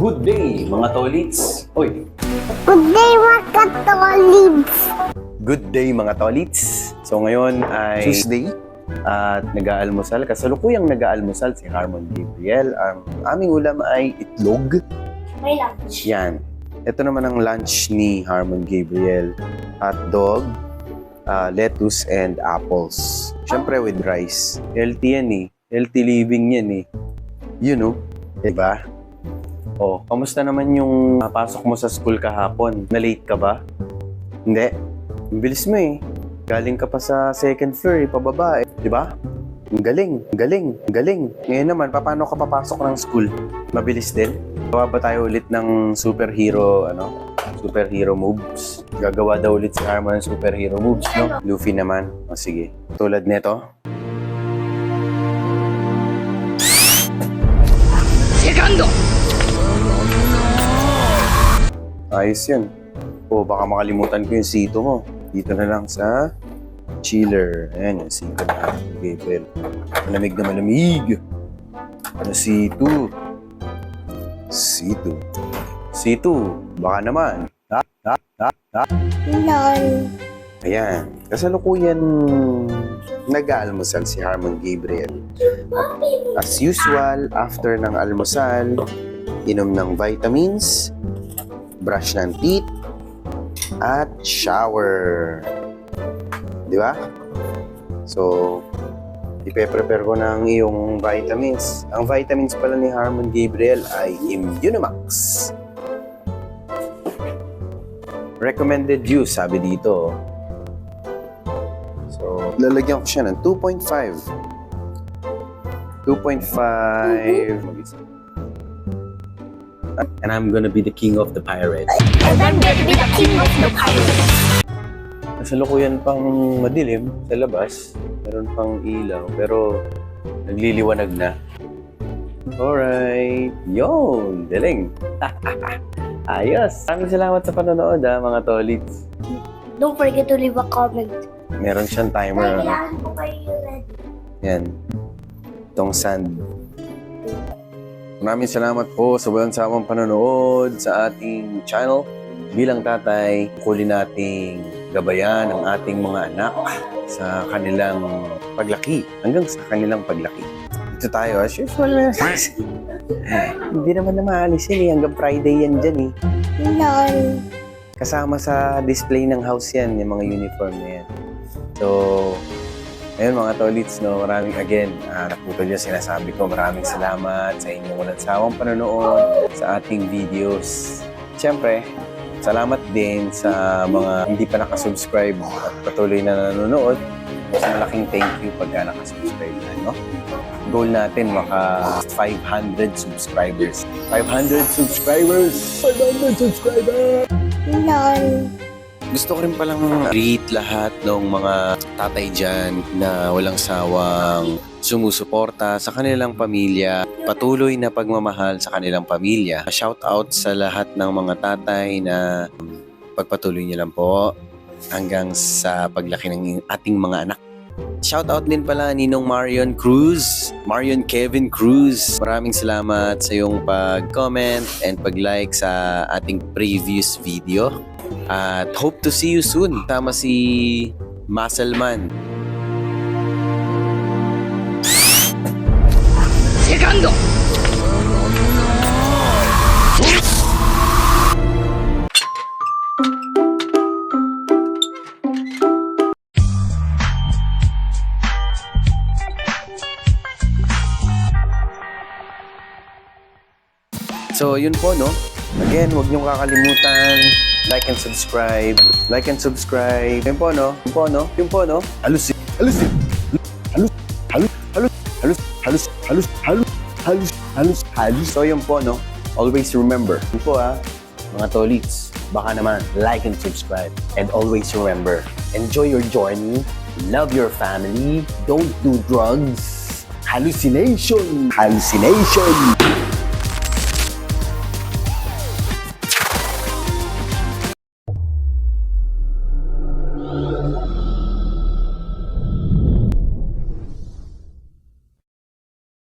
Good day, mga tolits. Oy, Good day, mga katolids. good day mga tolits. So ngayon ay Tuesday. at nag-aalmusal. Kasalukuyang nag-aalmusal si Harmon Gabriel. Ang aming ulam ay itlog. May lunch. Yan. Ito naman ang lunch ni Harmon Gabriel. Hot dog, ah, lettuce, and apples. Siyempre with rice. Healthy yan eh. Healthy living yan eh. You know? Diba? Oh, kamusta naman yung pasok mo sa school kahapon? Na-late ka ba? Hindi. Ang bilis mo eh. Galing ka pa sa second floor eh, pababa eh. Di ba? Ang galing, ang galing, ang galing. Ngayon naman, paano ka papasok ng school? Mabilis din? Gawa ba tayo ulit ng superhero, ano? Superhero moves? Gagawa daw ulit si Harmon ng superhero moves, no? Luffy naman. O sige. Tulad nito. Ayos yun. O baka makalimutan ko yung sito mo. Dito na lang sa chiller. Ayan yung sito na Gabriel. Malamig na malamig. Ano sito? Sito. Sito. Baka naman. Ha? Ha? Ha? Ha? Lol. Ayan. Kasalukuyan nag-aalmusal si Harmon Gabriel. As usual, after ng almusal, inom ng vitamins, brush ng teeth, at shower. Di ba? So, ipe-prepare ko ng iyong vitamins. Ang vitamins pala ni Harmon Gabriel ay Immunimax. Recommended use, sabi dito. So, lalagyan ko siya ng 2.5. 2.5. And I'm gonna be the king of the pirates. And I'm gonna be the king of the pirates. Kasalukuyan pang madilim sa labas. Meron pang ilaw, pero nagliliwanag na. Alright. Yun! Galing! Ayos! Maraming salamat sa panonood ha, mga tolits. Don't forget to leave a comment. Meron siyang timer. Kailangan ko kayo ready. Yan. Itong sand. Maraming salamat po sa walang samang panonood sa ating channel. Bilang tatay, kuli nating gabayan ang ating mga anak sa kanilang paglaki. Hanggang sa kanilang paglaki. Dito tayo, as usual. Hindi naman na maalis yun eh. Hanggang Friday yan dyan eh. Lol. Kasama sa display ng house yan, yung mga uniform na yan. So, ayun mga tolits, no, maraming again, uh, naputol yung sinasabi ko, maraming salamat sa inyong walang sawang panonood sa ating videos. Siyempre, salamat din sa mga hindi pa nakasubscribe at patuloy na nanonood. Mas malaking thank you pagka nakasubscribe na, no? Goal natin maka 500 subscribers. 500 subscribers! 500 subscribers! Lol. Gusto ko rin palang greet lahat ng mga tatay dyan na walang sawang sumusuporta sa kanilang pamilya, patuloy na pagmamahal sa kanilang pamilya. Shout out sa lahat ng mga tatay na pagpatuloy niyo lang po hanggang sa paglaki ng ating mga anak. Shout out din pala Ninong Marion Cruz, Marion Kevin Cruz. Maraming salamat sa iyong pag-comment and pag-like sa ating previous video. At hope to see you soon. Tama si Muscleman. So, yun po, no? Again, huwag niyong kakalimutan, like and subscribe. Like and subscribe. Yun po, no? Yun po, no? Yun po, no? Halus, halus, halus, halus, halus, halus, halus, halus, halus, halus, halus, halus. So, yun po, no? Always remember. Yun po, ha? Mga tolits, baka naman like and subscribe. And always remember, enjoy your journey, love your family, don't do drugs, hallucination, hallucination.